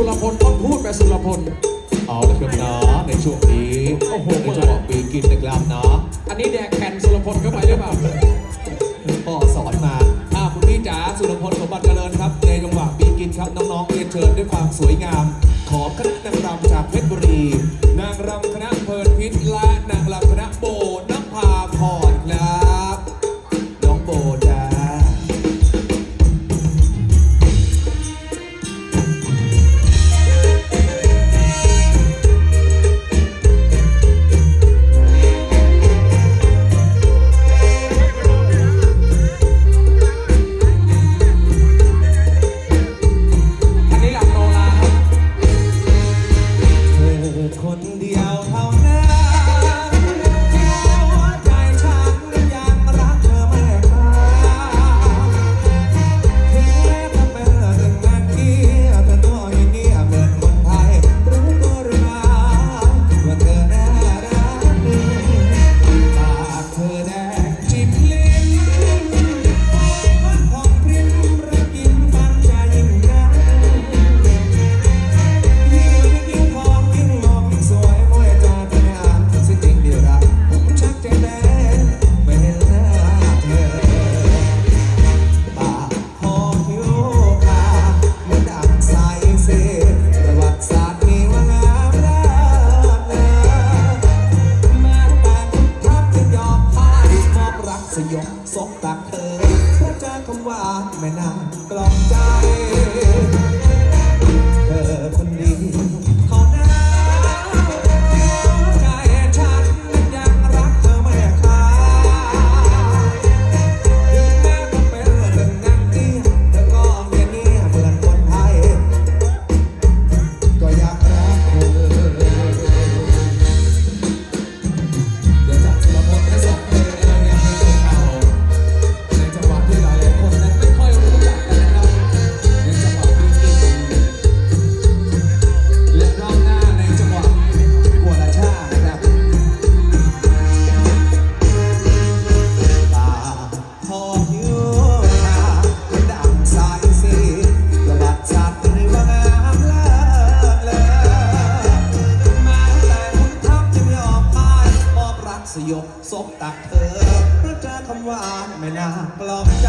สุรพลต้องพูดไปสุรพลเอาละครับนะในช่วงนี้โอ้โหในจังหวะปีกินนะครับนะอันนี้แดกแผ่นสุรพลเข้าไปหรือเปล่าพ่อสอนมาอ่าคุณพี่จ๋าสุรพลสมบัติเจริญครับในจังหวะปีกินครับน้องๆเรียนเชิญด้วยความสวยงาม mundial ao สยบสบตักเธอพระจ้าคำว่าแม่นางกลองเจ้า สบตักเธอพระเจ้าคำว่าไม่น่าปลอมใจ